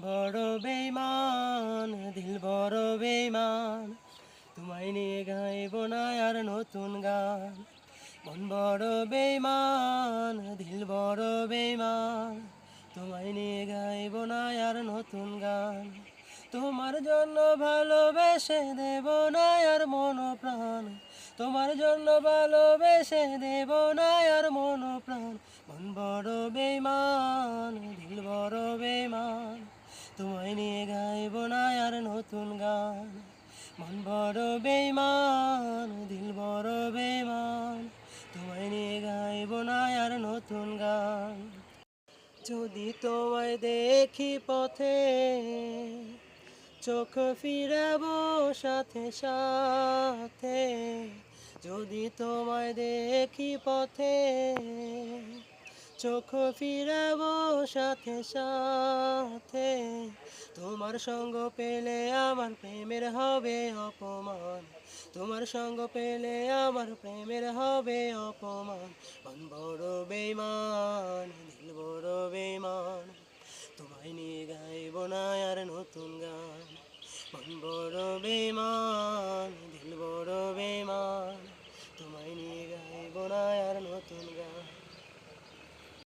বড় বেইমান, দিল বড় বেইমান। তোমায় নিয়ে গাইব না আর নতুন গান। মন বড় বেইমান, দিল বড় বেইমান। তোমায় নিয়ে গাইব না আর নতুন গান। তোমার জন্য ভালোবেসে দেব না আর মন প্রাণ তোমার জন্য ভালোবেসে দেব না আর মন প্রাণ মন বড় বেইমান তোমায় নিয়ে গাইব না আর নতুন গান। মন বড় বেইমান দিল বড় বেইমান তোমায় নিয়ে গাইব না আর নতুন গান। যদি তোমায় দেখি পথে, চোখ ফিরাবো সাথে সাথে, যদি তোমায় দেখি পথে, চোখ ফিরাবো সাথে সাথে তোমার সঙ্গ পেলে আমার প্রেমের হবে অপমান। তোমার সঙ্গ পেলে আমার প্রেমের হবে অপমান। মন বড় বেমান দিল বড় বেমান তোমায় নিয়ে গাইব না আর নতুন গান। মন বড় বেমান দিল বড় বেমান তোমায় নিয়ে গাইব না আর নতুন গান।